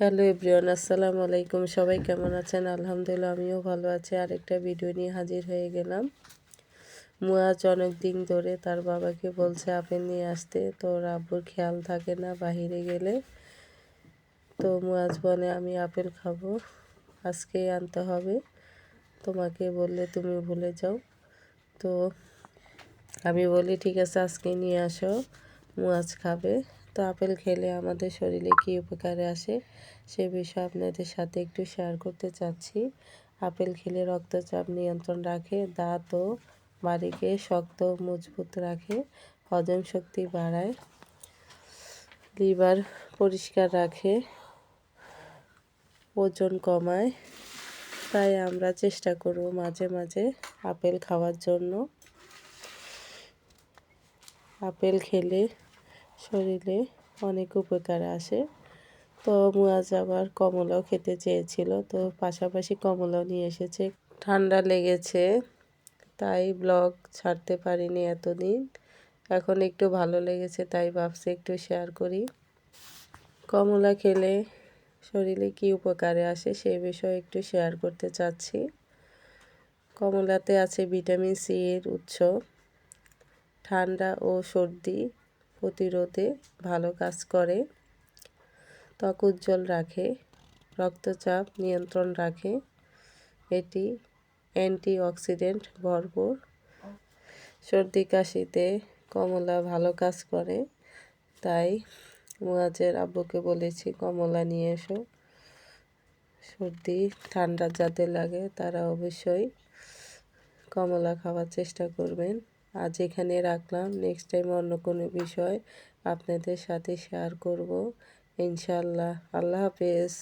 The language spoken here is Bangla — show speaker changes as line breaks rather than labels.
হ্যালো এভরিওয়ান, আসসালামু আলাইকুম। সবাই কেমন আছেন? আলহামদুলিল্লাহ, আমিও ভালো আছি। আরেকটা ভিডিও নিয়ে হাজির হয়ে গেলাম। মুয়াজ অনেক দিন ধরে তার বাবাকে বলছে আপেল নিয়ে আসতে। তো ওর আব্বুর খেয়াল থাকে না বাহিরে গেলে। তো মুয়াজ বলে, আমি আপেল খাব। আজকে আনতে হবে। তোমাকে বললে তুমি ভুলে যাও। তো আমি বলি, ঠিক আছে, আজকে নিয়ে আসো। মুয়াজ খাবে। তো আপেল খেলে আমাদের শরীরে কী উপকারে আসে সে বিষয়ে আপনাদের সাথে একটু শেয়ার করতে চাচ্ছি। আপেল খেলে রক্তচাপ নিয়ন্ত্রণ রাখে, দাঁত ও বাড়িকে শক্ত মজবুত রাখে, হজম শক্তি বাড়ায়, লিভার পরিষ্কার রাখে, ওজন কমায়। তাই আমরা চেষ্টা করব মাঝে মাঝে আপেল খাওয়ার জন্য। আপেল খেলে শরীরে অনেক উপকার আসে। তো মুয়াজ আবার কমলাও খেতে চেয়েছিল, তো পাশাপাশি কমলাও নিয়ে এসেছে। ঠান্ডা লেগেছে, তাই ব্লগ ছাড়তে পারিনি এতদিন। এখন একটু ভালো লেগেছে, তাই ভাবছি একটু শেয়ার করি। কমলা খেলে শরীরে কী উপকারে আসে সেই বিষয়ে একটু শেয়ার করতে চাচ্ছি। কমলাতে আছে ভিটামিন সি এর উৎস। ঠান্ডা ও সর্দি প্রতিরোধে ভালো কাজ করে, ত্বক উজ্জ্বল রাখে, রক্তচাপ নিয়ন্ত্রণ রাখে। এটি অ্যান্টিঅক্সিডেন্ট ভরপুর। সর্দি কাশিতে কমলা ভালো কাজ করে, তাই মুয়াজের আব্বুকে বলেছি, কমলা নিয়ে এসো। সর্দি ঠান্ডা যাদের লাগে তারা অবশ্যই কমলা খাওয়ার চেষ্টা করবেন। আজ এখানে রাখলাম। নেক্সট টাইম অন্য কোনো বিষয় আপনাদের সাথে শেয়ার করব। ইনশাল্লাহ আল্লাহ হাফেজ।